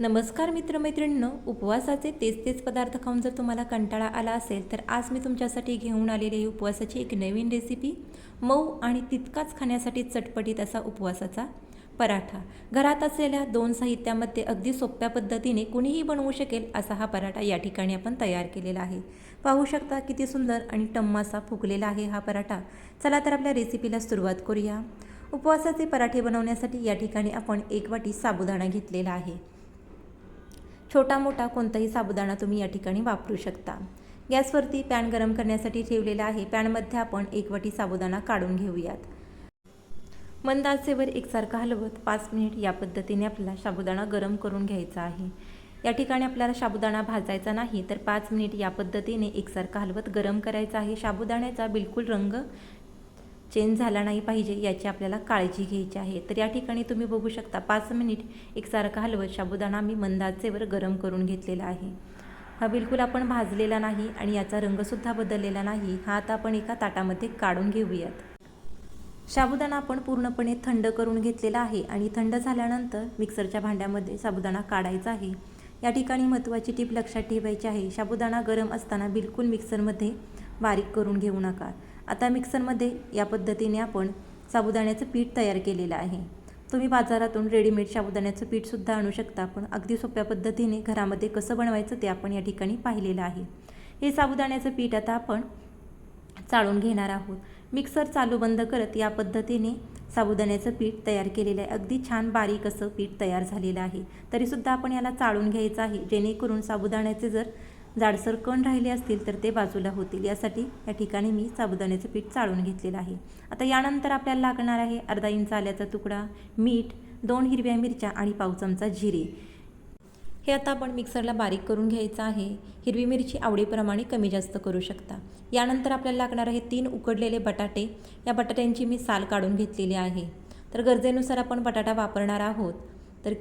नमस्कार मित्रमैत्रिणींनो उपवासाचे तेच तेच पदार्थ खाऊन जर तुम्हाला कंटाळा आला असेल तर आज मी तुमच्यासाठी घेऊन आलेली आहे उपवासाची एक नवीन रेसिपी मऊ आणि तितकाच खाण्यासाठी चटपटीत असा उपवासाचा पराठा. घरात असलेल्या दोन साहित्यामध्ये अगदी सोप्या पद्धतीने कुणीही बनवू शकेल असा हा पराठा या ठिकाणी आपण तयार केलेला आहे. पाहू शकता किती सुंदर आणि टम्मासा फुगलेला आहे हा पराठा. चला तर आपल्या रेसिपीला सुरुवात करूया. उपवासाचे पराठे बनवण्यासाठी या ठिकाणी आपण एक वाटी साबुदाणा घेतलेला आहे. छोटा मोठा कोणताही साबुदाणा तुम्ही या ठिकाणी वापरू शकता. गॅसवरती पॅन गरम करण्यासाठी ठेवलेला आहे. पॅनमध्ये आपण एक वाटी साबुदाणा काढून घेऊयात. मंद आचेवर एकसारखा हलवत पाच मिनिट या पद्धतीने आपल्याला साबुदाणा गरम करून घ्यायचा आहे. या ठिकाणी आपल्याला साबुदाणा भाजायचा नाही तर पाच मिनिट या पद्धतीने एकसारखा हलवत गरम करायचा आहे. साबुदाण्याचा बिलकुल रंग चेंज झाला नाही पाहिजे याची आपल्याला काळजी घ्यायची आहे. तर या ठिकाणी तुम्ही बघू शकता पाच मिनिट एकसारखा हलवत साबुदाणा मी मंदाचेवर गरम करून घेतलेला आहे. हा बिलकुल आपण भाजलेला नाही आणि याचा रंगसुद्धा बदललेला नाही. हा आता आपण एका ताटामध्ये काढून घेऊयात. साबुदाणा आपण पूर्णपणे थंड करून घेतलेला आहे आणि थंड झाल्यानंतर मिक्सरच्या भांड्यामध्ये साबुदाणा काढायचा आहे. या ठिकाणी महत्त्वाची टीप लक्षात ठेवायची आहे. साबुदाणा गरम असताना बिलकुल मिक्सरमध्ये बारीक करून घेऊ नका. आता मिक्सरमध्ये या पद्धतीने आपण साबुदाण्याचं पीठ तयार केलेलं आहे. तुम्ही बाजारातून रेडीमेड साबुदाण्याचं पीठसुद्धा आणू शकता पण अगदी सोप्या पद्धतीने घरामध्ये कसं बनवायचं ते आपण या ठिकाणी पाहिलेलं आहे. हे साबुदाण्याचं पीठ आता आपण चाळून घेणार आहोत. मिक्सर चालू बंद करत या पद्धतीने साबुदाण्याचं पीठ तयार केलेलं आहे. अगदी छान बारीक असं पीठ तयार झालेलं आहे. तरीसुद्धा आपण याला चाळून घ्यायचं आहे जेणेकरून साबुदाण्याचे जर जाडसर कण राहिले असतील तर ते बाजूला होतील. यासाठी या ठिकाणी मी साबुदाण्याचं पीठ चाळून घेतलेलं आहे. आता यानंतर आपल्याला लागणार आहे अर्धा इंच आल्याचा तुकडा मीठ दोन हिरव्या मिरच्या आणि पाव चमचा जिरे. हे आता आपण मिक्सरला बारीक करून घ्यायचं आहे. हिरवी मिरची आवडीप्रमाणे कमी जास्त करू शकता. यानंतर आपल्याला लागणार आहे तीन उकडलेले बटाटे. या बटाट्यांची मी साल काढून घेतलेली आहे. तर गरजेनुसार आपण बटाटा वापरणार आहोत. तर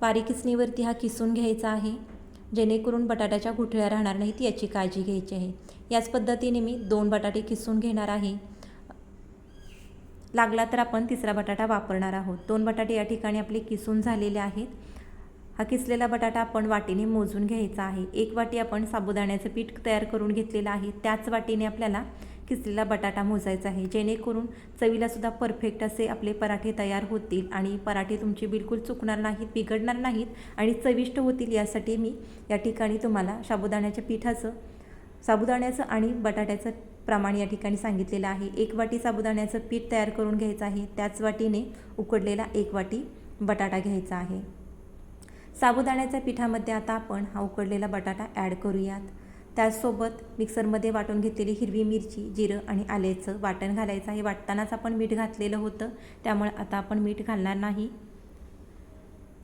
बारीक किसणीवरती हा किसून घ्यायचा आहे. जेणेकरून बटाट्याच्या गुठळ्या राहणार नाहीत याची काळजी घ्यायची आहे. याच पद्धतीने मी दोन बटाटे किसून घेणार आहे. लागला तर आपण तिसरा बटाटा वापरणार आहोत. दोन बटाटे या ठिकाणी आपले किसून झालेले आहेत. हा किसलेला बटाटा आपण वाटीने मोजून घ्यायचा आहे. एक वाटी आपण साबुदाण्याचं पीठ तयार करून घेतलेलं आहे. त्याच वाटीने आपल्याला किसलेला बटाटा मोजायचा आहे. जेणेकरून चवीलासुद्धा परफेक्ट असे आपले पराठे तयार होतील आणि पराठे तुमचे बिलकुल चुकणार नाहीत बिघडणार नाहीत आणि चविष्ट होतील यासाठी मी या ठिकाणी तुम्हाला साबुदाण्याच्या पिठाचं साबुदाण्याचं आणि बटाट्याचं प्रमाण या ठिकाणी सांगितलेलं आहे. एक वाटी साबुदाण्याचं पीठ तयार करून घ्यायचं आहे. त्याच वाटीने उकडलेला एक वाटी बटाटा घ्यायचा आहे. साबुदाण्याच्या पिठामध्ये आता आपण हा उकडलेला बटाटा ॲड करूयात. त्याचसोबत मिक्सरमध्ये वाटून घेतलेली हिरवी मिरची जिरं आणि आल्याचं वाटण घालायचं. आहे वाटतानाच आपण मीठ घातलेलं होतं. त्यामुळे आता आपण मीठ घालणार नाही.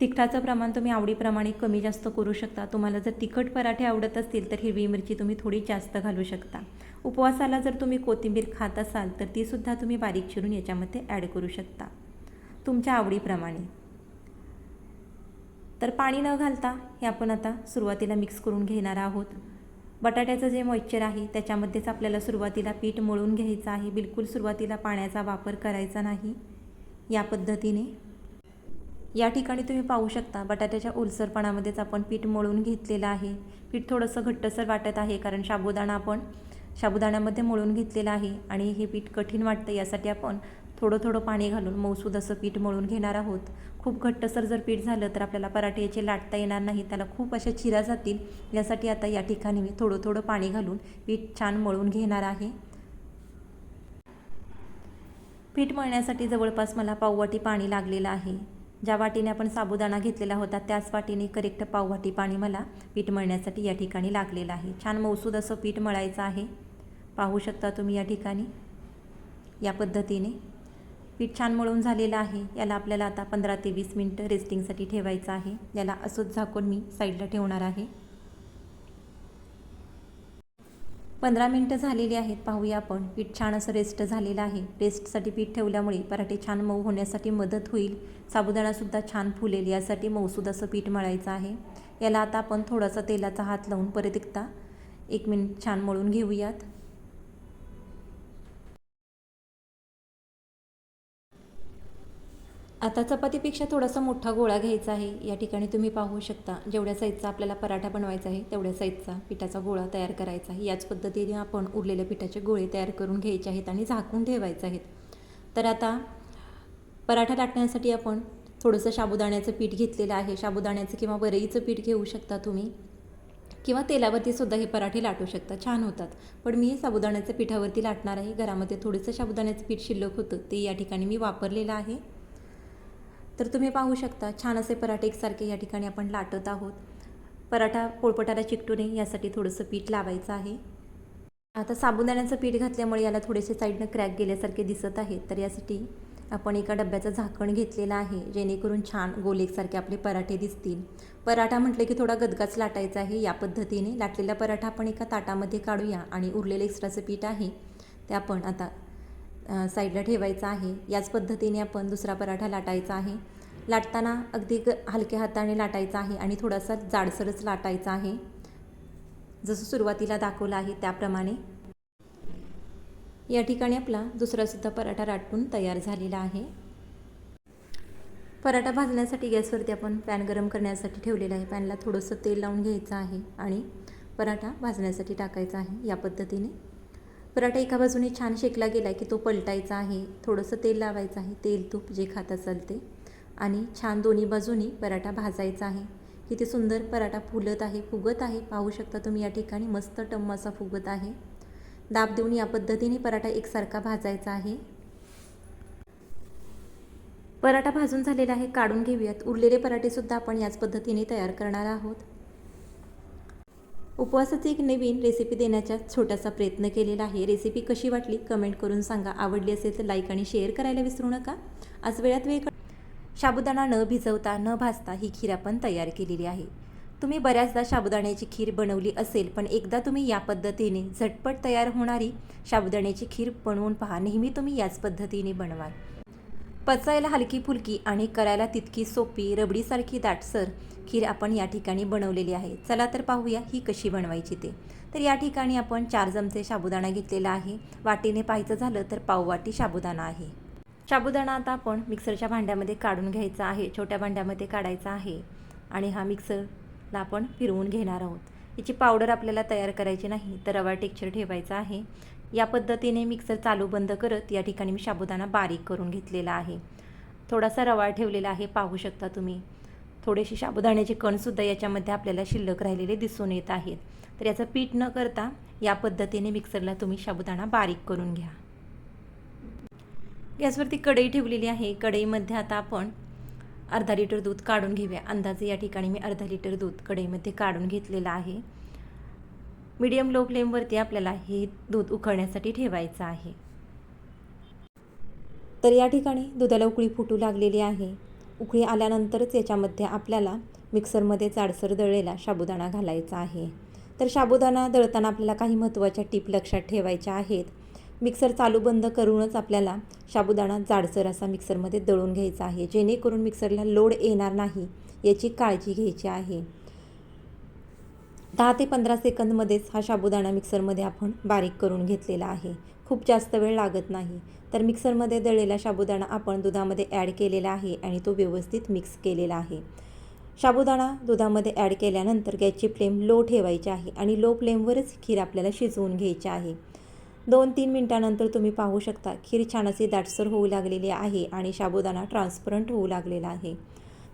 तिखटाचं प्रमाण तुम्ही आवडीप्रमाणे कमी जास्त करू शकता. तुम्हाला जर तिखट पराठे आवडत असतील तर हिरवी मिरची तुम्ही थोडी जास्त घालू शकता. उपवासाला जर तुम्ही कोथिंबीर खात असाल तर तीसुद्धा तुम्ही बारीक चिरून याच्यामध्ये ॲड करू शकता. तुमच्या आवडीप्रमाणे. तर पाणी न घालता हे आपण आता सुरुवातीला मिक्स करून घेणार आहोत. बटाट्याचं जे मॉइश्चर आहे त्याच्यामध्येच आपल्याला सुरुवातीला पीठ मळून घ्यायचं आहे. बिलकुल सुरुवातीला पाण्याचा वापर करायचा नाही. या पद्धतीने. या ठिकाणी तुम्ही पाहू शकता बटाट्याच्या ओलसरपणामध्येच आपण पीठ मळून घेतलेलं आहे. पीठ थोडंसं घट्टसर वाटत आहे कारण साबुदाणा आपण साबुदाण्यामध्ये मळून घेतलेलं आहे आणि हे पीठ कठीण वाटतं यासाठी आपण थोडं थोडं पाणी घालून मौसूद असं पीठ मळून घेणार आहोत. खूप घट्टसर जर पीठ झालं तर आपल्याला पराठे याचे लाटता येणार नाही त्याला खूप अशा चिरा जातील. यासाठी आता या ठिकाणी मी थोडं थोडं पाणी घालून पीठ छान मळून घेणार आहे. पीठ मळण्यासाठी जवळपास मला पाववाटी पाणी लागलेलं आहे. ज्या वाटीने आपण साबुदाणा घेतलेला होता त्याच वाटीने करेक्ट पाववाटी पाणी मला पीठ मळण्यासाठी या ठिकाणी लागलेलं आहे. छान मौसूद असं पीठ मळायचं आहे. पाहू शकता तुम्ही या ठिकाणी. या पद्धतीने. पीठ छान मळून झालेलं आहे. याला आपल्याला आता पंधरा ते वीस मिनटं रेस्टिंगसाठी ठेवायचं आहे. याला असंच झाकून मी साईडला ठेवणार आहे. पंधरा मिनटं झालेली आहेत. पाहूया आपण. पीठ छान असं रेस्ट झालेलं आहे. रेस्टसाठी पीठ ठेवल्यामुळे पराठे छान मऊ होण्यासाठी मदत होईल. साबुदाणासुद्धा छान फुलेल. यासाठी मऊसूद असं पीठ मळायचं आहे. याला आता आपण थोडासा तेलाचा हात लावून परत एकदा एक मिनिट छान मळून घेऊयात. आता चपातीपेक्षा थोडासा मोठा गोळा घ्यायचा आहे. या ठिकाणी तुम्ही पाहू शकता जेवढ्या साईजचा आपल्याला पराठा बनवायचा आहे तेवढ्या साईजचा पिठाचा गोळा तयार करायचा आहे. याच पद्धतीने आपण उरलेल्या पिठाचे गोळे तयार करून घ्यायचे आहेत आणि झाकून ठेवायचे आहेत. तर आता पराठा लाटण्यासाठी आपण थोडंसं साबुदाण्याचं पीठ घेतलेलं आहे. साबुदाण्याचं किंवा वरईचं पीठ घेऊ शकता तुम्ही. किंवा तेलावरती सुद्धा हे पराठे लाटू शकता. छान होतात. पण मी हे साबुदाण्याचं पिठावरती लाटणार आहे. घरामध्ये थोडंसं साबुदाण्याचं पीठ शिल्लक होतं ते या ठिकाणी मी वापरलेलं आहे. तर तुम्ही पाहू शकता छान असे पराठे एकसारखे या ठिकाणी आपण लाटत आहोत. पराठा पोळपटाला चिकटू नये यासाठी थोडंसं पीठ लावायचं आहे. आता साबुदाण्याचं पीठ घातल्यामुळे याला थोडेसे साईडनं क्रॅक गेल्यासारखे दिसत आहे तर यासाठी आपण एका डब्याचं झाकण घेतलेलं आहे जेणेकरून छान गोल एकसारखे आपले पराठे दिसतील. पराठा म्हटलं की थोडा गदगाच लाटायचा आहे. या पद्धतीने लाटलेला पराठा आपण एका ताटामध्ये काढूया आणि उरलेलं एक्स्ट्राचं पीठ आहे ते आपण आता साईडला ठेवायचं आहे. याच पद्धतीने आपण दुसरा पराठा लाटायचा आहे. लाटताना अगदी ग हलक्या हाताने लाटायचा आहे आणि थोडासा जाडसरच लाटायचा आहे. जसं सुरुवातीला दाखवलं आहे त्याप्रमाणे. या ठिकाणी आपला दुसरासुद्धा पराठा लाटून तयार झालेला आहे. पराठा भाजण्यासाठी गॅसवरती आपण पॅन गरम करण्यासाठी ठेवलेला आहे. पॅनला थोडंसं तेल लावून घ्यायचं आहे आणि पराठा भाजण्यासाठी टाकायचा आहे या पद्धतीने. पराठा एका बाजूने छान शेकला गेला की तो पलटायचा आहे. थोडंसं तेल लावायचं आहे. तेल तूप जे खात असाल ते आणि छान दोन्ही बाजूनी पराठा भाजायचा आहे. किती सुंदर पराठा फुलत आहे फुगत आहे. पाहू शकता तुम्ही या ठिकाणी मस्त टम्मासा फुगत आहे. दाब देऊन या पद्धतीने पराठा एकसारखा भाजायचा आहे. पराठा भाजून झालेला आहे. काढून घेऊयात. उरलेले पराठेसुद्धा आपण याच पद्धतीने तयार करणार आहोत. उपवासाची एक नवीन रेसिपी देण्याचा छोटासा प्रयत्न केलेला आहे. रेसिपी कशी वाटली? कमेंट करून सांगा. आवडली असेल तर लाईक आणि शेअर करायला विसरू नका. आज वेळात वेळ साबुदाणा न भिजवता न भाजता ही खीर आपण तयार केलेली आहे. तुम्ही बऱ्याचदा साबुदाण्याची खीर बनवली असेल पण एकदा तुम्ही या पद्धतीने झटपट तयार होणारी साबुदाण्याची खीर बनवून पहा. नेहमी तुम्ही याच पद्धतीने बनवाल. पचायला हलकी फुलकी आणि करायला तितकी सोपी रबडीसारखी दाटसर खीर आपण या ठिकाणी बनवलेली आहे. चला तर पाहूया ही कशी बनवायची ते. तर या ठिकाणी आपण चार चमचे साबुदाणा घेतलेला आहे. वाटीने पाहायचं झालं तर पाववाटी साबुदाणा आहे. साबुदाणा आता आपण मिक्सरच्या भांड्यामध्ये काढून घ्यायचा आहे. छोट्या भांड्यामध्ये काढायचा आहे. आणि हा मिक्सरला आपण फिरवून घेणार आहोत. याची पावडर आपल्याला तयार करायची नाही तर रवा टेक्चर ठेवायचा आहे. या पद्धतीने मिक्सर चालू बंद करत या ठिकाणी मी साबुदाणा बारीक करून घेतलेला आहे. थोडासा रवा ठेवलेला आहे पाहू शकता तुम्ही. थोडेसे साबुदाण्याचे कणसुद्धा याच्यामध्ये आपल्याला शिल्लक राहिलेले दिसून येत आहेत. तर याचं पीठ न करता या पद्धतीने मिक्सरला तुम्ही साबुदाणा बारीक करून घ्या. गॅसवरती कढई ठेवलेली आहे. कढईमध्ये आता आपण अर्धा लिटर दूध काढून घेऊया. अंदाजे या ठिकाणी मी अर्धा लिटर दूध कढईमध्ये काढून घेतलेलं आहे. मीडियम लो फ्लेमवरती आपल्याला हे दूध उकळण्यासाठी ठेवायचं आहे. तर या ठिकाणी दुधाला उकळी फुटू लागलेली आहे. उकळी आल्यानंतरच याच्यामध्ये आपल्याला मिक्सरमध्ये जाडसर दळलेला साबुदाणा घालायचा आहे. तर साबुदाणा दळताना आपल्याला काही महत्त्वाच्या टीप लक्षात ठेवायच्या आहेत. मिक्सर चालू बंद करूनच आपल्याला साबुदाणा जाडसर असा मिक्सरमध्ये दळून घ्यायचा आहे. जेणेकरून मिक्सरला लोड येणार नाही याची काळजी घ्यायची आहे. दहा ते पंधरा सेकंदमध्येच हा साबुदाणा मिक्सरमध्ये आपण बारीक करून घेतलेला आहे. खूप जास्त वेळ लागत नाही. तर मिक्सरमध्ये दळलेला साबुदाणा आपण दुधामध्ये ॲड केलेला आहे आणि तो व्यवस्थित मिक्स केलेला आहे. साबुदाणा दुधामध्ये ॲड केल्यानंतर गॅसची फ्लेम लो ठेवायची आहे आणि लो फ्लेमवरच खीर आपल्याला शिजवून घ्यायची आहे. दोन तीन मिनटानंतर तुम्ही पाहू शकता खीर छान अशी दाटसर होऊ लागलेली आहे आणि साबुदाणा ट्रान्सपरंट होऊ लागलेला आहे.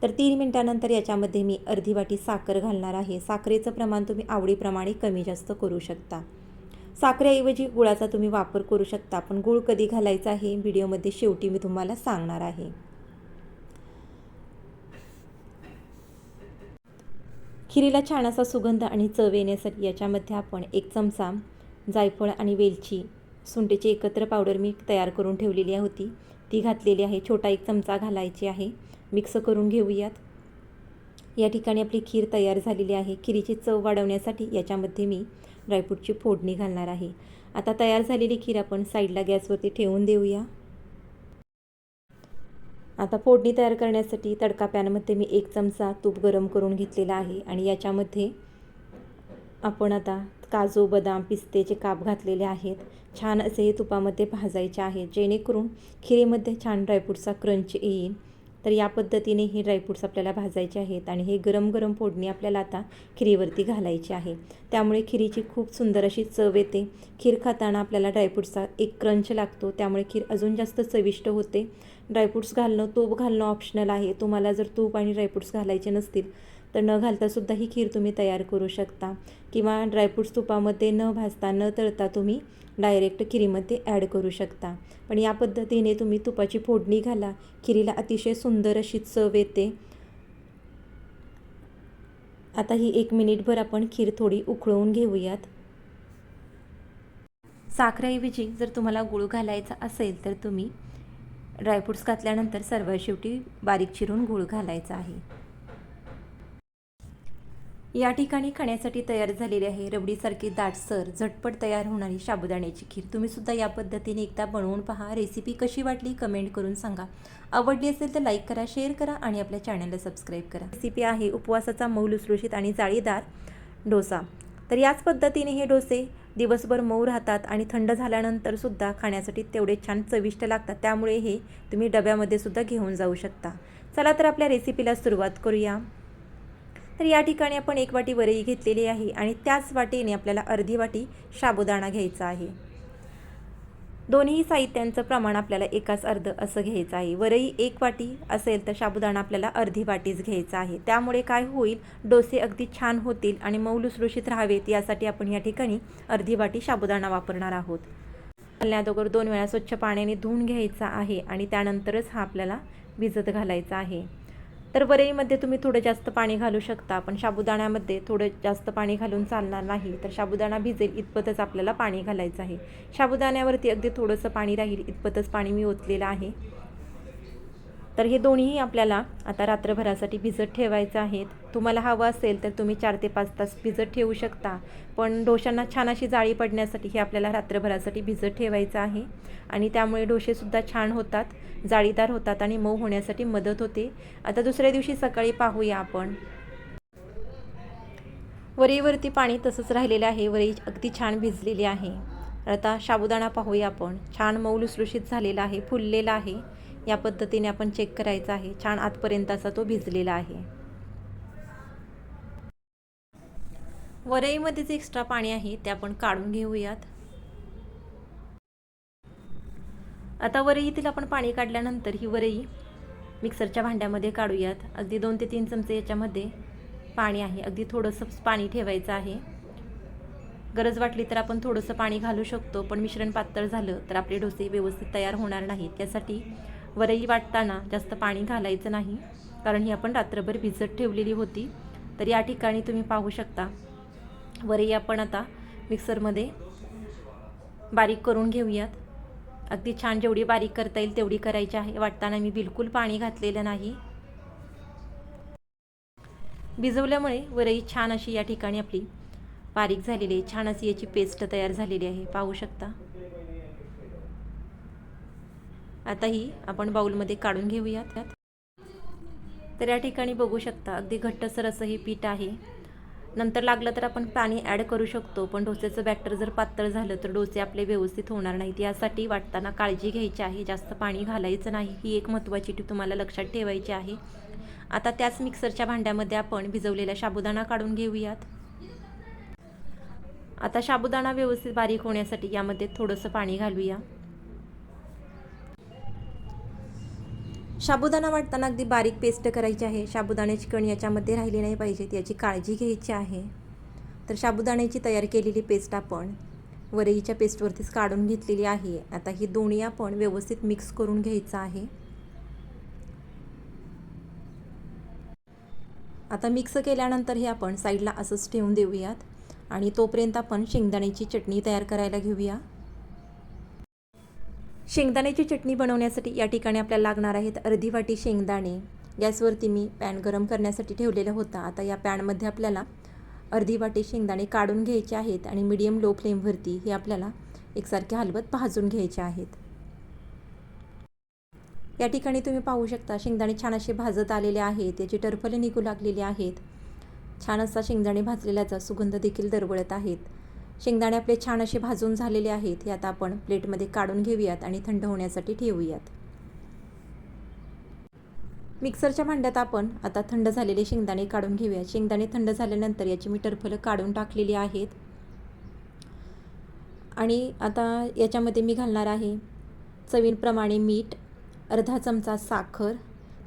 तर तीन मिनटानंतर याच्यामध्ये मी अर्धी वाटी साखर घालणार आहे. साखरेचं प्रमाण तुम्ही आवडीप्रमाणे कमी जास्त करू शकता. साखरेऐवजी गुळाचा तुम्ही वापर करू शकता पण गुळ कधी घालायचा हे व्हिडिओमध्ये शेवटी मी तुम्हाला सांगणार आहे. खिरीला छान असा सुगंध आणि चव येण्यासाठी याच्यामध्ये आपण एक चमचा जायफळ आणि वेलची सुंटेची एकत्र पावडर मी तयार करून ठेवलेली होती. ती घातलेली आहे. छोटा एक चमचा घालायची आहे. मिक्स करून घेऊयात. या ठिकाणी आपली खीर तयार झालेली आहे. खिरीची चव वाढवण्यासाठी याच्यामध्ये मी ड्रायफ्रूटची फोडणी घालणार आहे. आता तयार झालेली खीर आपण साईडला गॅसवरती ठेवून देऊया. आता फोडणी तयार करण्यासाठी तडका पॅनमध्ये मी एक चमचा तूप गरम करून घेतलेला आहे आणि याच्यामध्ये आपण आता काजू बदाम पिस्तेचे काप घातलेले आहेत छान असे हे तुपामध्ये भाजायचे आहेत. जेणेकरून खिरीमध्ये छान ड्रायफ्रूटचा क्रंच येईल. तर या पद्धतीने हे ड्रायफ्रूट्स आपल्याला भाजायचे आहेत आणि हे गरम गरम फोडणी आपल्याला आता खिरीवरती घालायची आहे. त्यामुळे खिरीची खूप सुंदर अशी चव येते. खीर खाताना आपल्याला ड्रायफ्रूट्सचा एक क्रंच लागतो. त्यामुळे खीर अजून जास्त चविष्ट होते. ड्रायफ्रूट्स घालणं तूप घालणं ऑप्शनल आहे. तुम्हाला जर तूप आणि ड्रायफ्रूट्स घालायचे नसतील तर न घालतासुद्धा ही खीर तुम्ही तयार करू शकता. किंवा ड्रायफ्रूट्स तुपामध्ये न भाजता न तळता तुम्ही डायरेक्ट खिरीमध्ये ॲड करू शकता. पण या पद्धतीने तुम्ही तुपाची फोडणी घाला. खिरीला अतिशय सुंदर अशी चव येते. आता ही एक मिनिटभर आपण खीर थोडी उकळवून घेऊयात. साखरेऐवजी जर तुम्हाला गुळ घालायचा असेल तर तुम्ही ड्रायफ्रूट्स घातल्यानंतर सर्वात शेवटी बारीक चिरून गुळ घालायचा आहे. या ठिकाणी खाण्यासाठी तयार झालेली आहे. रबडीसारखी दाटसर झटपट तयार होणारी साबुदाण्याची खीर. तुम्हीसुद्धा या पद्धतीने एकदा बनवून पहा. रेसिपी कशी वाटली कमेंट करून सांगा. आवडली असेल तर लाईक करा शेअर करा आणि आपल्या चॅनलला सबस्क्राईब करा. रेसिपी आहे उपवासाचा मऊ लुसलुशीत आणि जाळीदार डोसा. तर याच पद्धतीने हे डोसे दिवसभर मऊ राहतात आणि थंड झाल्यानंतरसुद्धा खाण्यासाठी तेवढे छान चविष्ट लागतात. त्यामुळे हे तुम्ही डब्यामध्ये सुद्धा घेऊन जाऊ शकता. चला तर आपल्या रेसिपीला सुरुवात करूया. तर या ठिकाणी आपण एक वाटी वरई घेतलेली आहे आणि त्याच वाटीने आपल्याला अर्धी वाटी साबुदाणा घ्यायचा आहे. दोन्ही साहित्यांचं प्रमाण आपल्याला एकाच अर्ध असं घ्यायचं आहे. वरई एक वाटी असेल तर साबुदाणा आपल्याला अर्धी वाटीच घ्यायचा आहे. त्यामुळे काय होईल? डोसे अगदी छान होतील आणि मऊ लुसलुशीत राहावेत यासाठी आपण या ठिकाणी अर्धी वाटी साबुदाणा वापरणार आहोत. घालण्याअगोदर दोन वेळा स्वच्छ पाण्याने धुवून घ्यायचा आहे आणि त्यानंतरच हा आपल्याला भिजत घालायचा आहे. तर वरईमध्ये तुम्ही थोडं जास्त पाणी घालू शकता पण साबुदाण्यामध्ये थोडं जास्त पाणी घालून चालणार नाही. तर साबुदाणा भिजेल इतपतच आपल्याला पाणी घालायचं आहे. साबुदाण्यावरती अगदी थोडंसं पाणी राहील इतपतच पाणी मी ओतलेलं आहे. तर हे दोन्हीही आपल्याला आता रात्रभरासाठी भिजत ठेवायचं आहेत. तुम्हाला हवं असेल तर तुम्ही चार ते पाच तास भिजत ठेवू शकता. पण डोशांना छान अशी जाळी पडण्यासाठी हे आपल्याला रात्रभरासाठी भिजत ठेवायचं आहे. आणि त्यामुळे डोसेसुद्धा छान होतात जाळीदार होतात आणि मऊ होण्यासाठी मदत होते. आता दुसऱ्या दिवशी सकाळी पाहूया आपण. वरीवरती पाणी तसंच राहिलेलं आहे. वरी अगदी छान भिजलेली आहे. आता साबुदाणा पाहूया आपण. छान मऊ लुसलुशीत झालेला आहे फुललेला आहे. या पद्धतीने आपण चेक करायचा आहे. छान आतपर्यंत असा तो भिजलेला आहे. वरईमध्ये जे एक्स्ट्रा पाणी आहे ते आपण काढून घेऊयात. आता वरईतील आपण पाणी काढल्यानंतर ही वरई मिक्सरच्या भांड्यामध्ये काढूयात. अगदी दोन ते तीन चमचे याच्यामध्ये पाणी आहे. अगदी थोडंसं पाणी ठेवायचं आहे. गरज वाटली तर आपण थोडंसं पाणी घालू शकतो पण मिश्रण पातळ झालं तर आपले डोसे व्यवस्थित तयार होणार नाहीत. त्यासाठी वरई वाटताना जास्त पाणी घालायचं नाही कारण ही आपण रात्रभर भिजत ठेवलेली होती. तर या ठिकाणी तुम्ही पाहू शकता. वरई आपण आता मिक्सरमध्ये बारीक करून घेऊयात. अगदी छान जेवढी बारीक करता येईल तेवढी करायची आहे. वाटताना मी बिलकुल पाणी घातलेलं नाही. भिजवल्यामुळे वरई छान अशी या ठिकाणी आपली बारीक झालेली आहे. छान अशी याची पेस्ट तयार झालेली आहे. पाहू शकता. आता ही आपण बाऊलमध्ये काढून घेऊया त्यात. तर या ठिकाणी बघू शकता अगदी घट्टसर असं हे पीठ आहे. नंतर लागलं तर आपण पाणी ॲड करू शकतो पण डोस्याचं बॅटर जर पातळ झालं तर डोसे आपले व्यवस्थित होणार नाहीत. यासाठी वाटताना काळजी घ्यायची आहे जास्त पाणी घालायचं नाही ही एक महत्त्वाची टीप तुम्हाला लक्षात ठेवायची आहे. आता त्याच मिक्सरच्या भांड्यामध्ये आपण भिजवलेला साबुदाणा काढून घेऊयात. आता साबुदाणा व्यवस्थित बारीक होण्यासाठी यामध्ये थोडंसं पाणी घालूया. साबुदाणा वाटताना अगदी बारीक पेस्ट करायची आहे. साबुदाण्याची कण याच्यामध्ये राहिली नाही पाहिजे याची काळजी घ्यायची आहे. तर साबुदाण्याची तयार केलेली पेस्ट आपण वरईच्या पेस्टवरतीच काढून घेतलेली आहे. आता ही दोन्ही आपण व्यवस्थित मिक्स करून घ्यायचं आहे. आता मिक्स केल्यानंतर हे आपण साईडला असंच ठेवून देऊयात. आणि तोपर्यंत आपण शेंगदाण्याची चटणी तयार करायला घेऊया. शेंगदाण्याची चटणी बनवण्यासाठी या ठिकाणी आपल्याला लागणार आहेत अर्धी वाटी शेंगदाणे. गॅसवरती मी पॅन गरम करण्यासाठी ठेवलेला होता. आता या पॅनमध्ये आपल्याला अर्धी वाटी शेंगदाणे काढून घ्यायचे आहेत आणि मीडियम लो फ्लेमवरती हे आपल्याला एकसारखे हलवत भाजून घ्यायचे आहेत. या ठिकाणी तुम्ही पाहू शकता शेंगदाणे छान असे भाजत आलेले आहेत. याची टरफले निघू लागलेली आहेत. छान असा शेंगदाणे भाजलेल्याचा सुगंध देखील दरवळत आहेत. शेंगदाणे आपले छान असे भाजून झालेले आहेत हे आता आपण प्लेटमध्ये काढून घेऊयात आणि थंड होण्यासाठी ठेवूयात. मिक्सरच्या भांड्यात आपण आता थंड झालेले शेंगदाणे काढून घेऊया. शेंगदाणे थंड झाल्यानंतर याची मी टरफलं काढून टाकलेली आहेत. आणि आता याच्यामध्ये मी घालणार आहे चवीप्रमाणे मीठ अर्धा चमचा साखर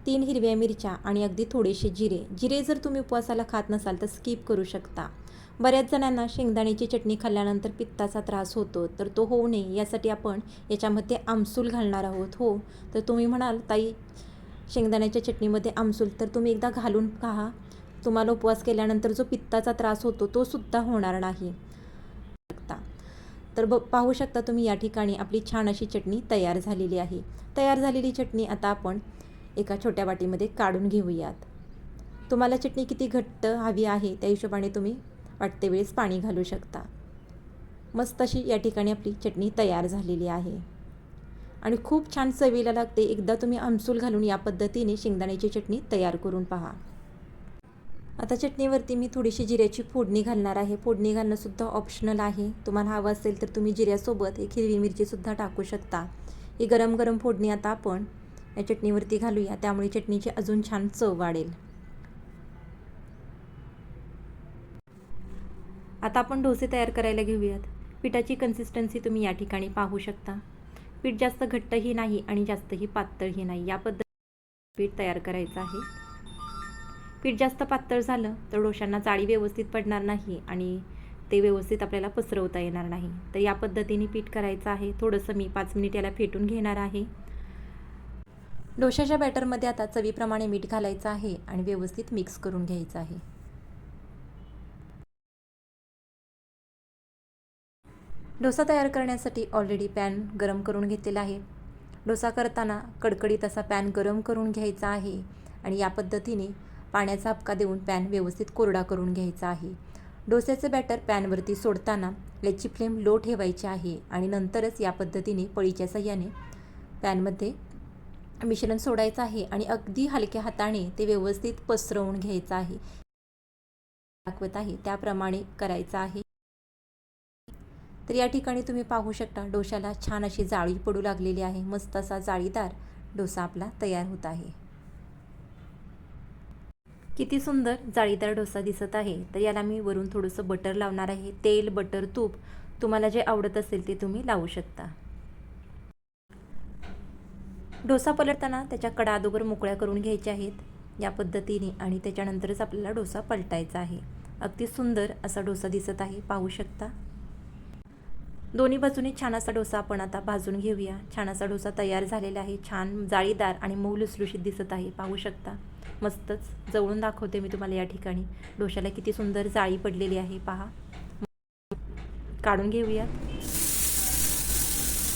तीन हिरव्या मिरच्या आणि अगदी थोडेसे जिरे. जिरे जर तुम्ही उपवासाला खात नसाल तर स्किप करू शकता. बऱ्याच जणांना शेंगदाण्याची चटणी खाल्ल्यानंतर पित्ताचा त्रास होतो तर तो होऊ नये यासाठी आपण याच्यामध्ये आमसूल घालणार आहोत हो. तर तुम्ही म्हणाल ताई शेंगदाण्याच्या चटणीमध्ये आमसूल. तर तुम्ही एकदा घालून पहा. तुम्हाला उपवास केल्यानंतर जो पित्ताचा त्रास होतो तो सुद्धा होणार नाही. शकता तर ब पाहू शकता तुम्ही या ठिकाणी आपली छान अशी चटणी तयार झालेली आहे. तयार झालेली चटणी आता आपण एका छोट्या वाटीमध्ये काढून घेऊयात. तुम्हाला चटणी किती घट्ट हवी आहे त्या हिशोबाने तुम्ही वाटते वेळेस पाणी घालू शकता. मस्त अशी या ठिकाणी आपली चटणी तयार झालेली आहे. आणि खूप छान चवीला लागते. एकदा तुम्ही आमसूल घालून या पद्धतीने शेंगदाण्याची चटणी तयार करून पहा. आता चटणीवरती मी थोडीशी जिऱ्याची फोडणी घालणार आहे. फोडणी घालणंसुद्धा ऑप्शनल आहे. तुम्हाला हवं असेल तर तुम्ही जिऱ्यासोबत एक हिरवी मिरचीसुद्धा टाकू शकता. ही गरम गरम फोडणी आता आपण या चटणीवरती घालूया. त्यामुळे चटणीची अजून छान चव वाढेल. आता आपण डोसे तयार करायला घेऊयात. पिठाची कन्सिस्टन्सी तुम्ही या ठिकाणी पाहू शकता. पीठ जास्त घट्टही नाही आणि जास्तही पातळही नाही. या पद्धतीने पीठ तयार करायचं आहे. पीठ जास्त पातळ झालं तर डोशांना जाळी व्यवस्थित पडणार नाही आणि ते व्यवस्थित आपल्याला पसरवता येणार नाही. तर या पद्धतीने पीठ करायचं आहे. थोडंसं मी पाच मिनिट याला फेटून घेणार आहे. डोशाच्या बॅटरमध्ये आता चवीप्रमाणे मीठ घालायचं आहे आणि व्यवस्थित मिक्स करून घ्यायचं आहे. डोसा तयार करण्यासाठी ऑलरेडी पॅन गरम करून घेतलेला आहे. डोसा करताना कडकडीत असा पॅन गरम करून घ्यायचा आहे आणि या पद्धतीने पाण्याचा हपका देऊन पॅन व्यवस्थित कोरडा करून घ्यायचा आहे. डोस्याचं बॅटर पॅनवरती सोडताना याची फ्लेम लो ठेवायची आहे आणि नंतरच या पद्धतीने पळीच्या सहाय्याने पॅनमध्ये मिश्रण सोडायचं आहे आणि अगदी हलक्या हाताने ते व्यवस्थित पसरवून घ्यायचं आहे. दाखवत आहे. त्याप्रमाणे करायचं आहे. तर या ठिकाणी तुम्ही पाहू शकता डोशाला छान अशी जाळी पडू लागलेली आहे. मस्त असा जाळीदार डोसा आपला तयार होत आहे. किती सुंदर जाळीदार डोसा दिसत आहे. तर याला मी वरून थोडंसं बटर लावणार आहे. तेल बटर तूप तुम्हाला जे आवडत असेल ते तुम्ही लावू शकता. डोसा पलटताना त्याच्या कडा अगोदर मोकळ्या करून घ्यायच्या आहेत या पद्धतीने आणि त्याच्यानंतरच आपल्याला डोसा पलटायचा आहे. अगदी सुंदर असा डोसा दिसत आहे. पाहू शकता. दोन्ही बाजूने छान असा डोसा आपण आता भाजून घेऊया. छान असा डोसा तयार झालेला आहे. छान जाळीदार आणि मऊ लुसलुशीत दिसत आहे. पाहू शकता. मस्तच. जवळून दाखवते मी तुम्हाला या ठिकाणी. डोशाला किती सुंदर जाळी पडलेली आहे. पहा. काढून घेऊया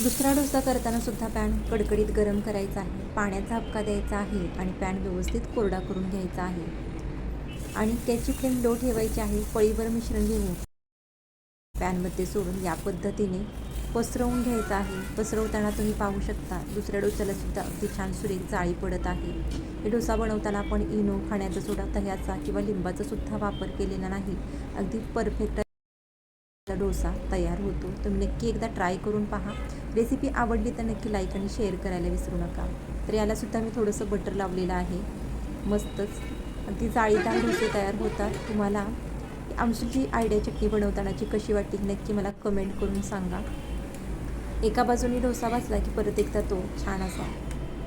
दुसरा डोसा करताना सुद्धा पॅन कडकडीत गरम करायचा आहे. पाण्याचा हपका द्यायचा आहे आणि पॅन व्यवस्थित कोरडा करून घ्यायचा आहे. आणि त्याची फ्लेम लो ठेवायची आहे. पळीवर मिश्रण घेऊन पॅनमध्ये सोडून या पद्धतीने पसरवून घ्यायचं आहे. पसरवताना तुम्ही पाहू शकता दुसऱ्या डोसाला सुद्धा अगदी छान सुरेख जाळी पडत आहे. हे डोसा बनवताना आपण इनो खाण्याचा सोडा दह्याचा किंवा लिंबाचा सुद्धा वापर केलेला नाही. अगदी परफेक्ट डोसा तयार होतो. तुम्ही नक्की एकदा ट्राय करून पहा. रेसिपी आवडली तर नक्की लाईक आणि शेअर करायला विसरू नका. तर यालासुद्धा मी थोडंसं बटर लावलेलं आहे. मस्तच. अगदी जाळीदार डोसे तयार होतात. तुम्हाला आमसूची आयडिया चटणी बनवतानाची कशी वाटली नक्की मला कमेंट करून सांगा. एका बाजूने डोसा वाचला की परत एकदा तो छान असा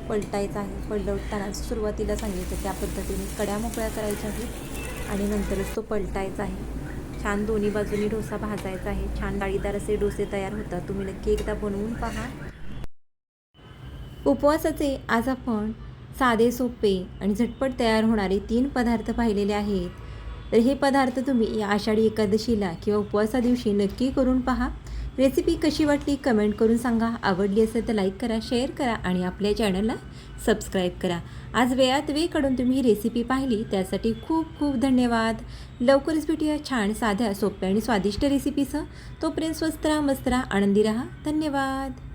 पलटायचा आहे. पलटवताना सुरुवातीला सांगितलं त्या पद्धतीने कड्या मोकळ्या करायच्या आहेत आणि नंतरच तो पलटायचा आहे. छान दोन्ही बाजूनी डोसा भाजायचा आहे. छान डाळीदार असे डोसे तयार होतात. तुम्ही नक्की एकदा बनवून पहा. उपवासाचे आज आपण साधे सोपे आणि झटपट तयार होणारे तीन पदार्थ पाहिलेले आहेत. तर हे पदार्थ तुम्ही या आषाढी एकादशीला किंवा उपवासा दिवशी नक्की करून पहा. रेसिपी कशी वाटली कमेंट करून सांगा. आवडली असेल तर लाईक करा शेअर करा आणि आपल्या चॅनलला सबस्क्राईब करा. आज वेळात वेकडून तुम्ही ही रेसिपी पाहिली. त्यासाठी खूप खूप धन्यवाद. लवकरच भेटूया छान साध्या सोप्या आणि स्वादिष्ट रेसिपीसह तोपर्यंत स्वस्त राहा मस्त राहा आनंदी राहा. धन्यवाद.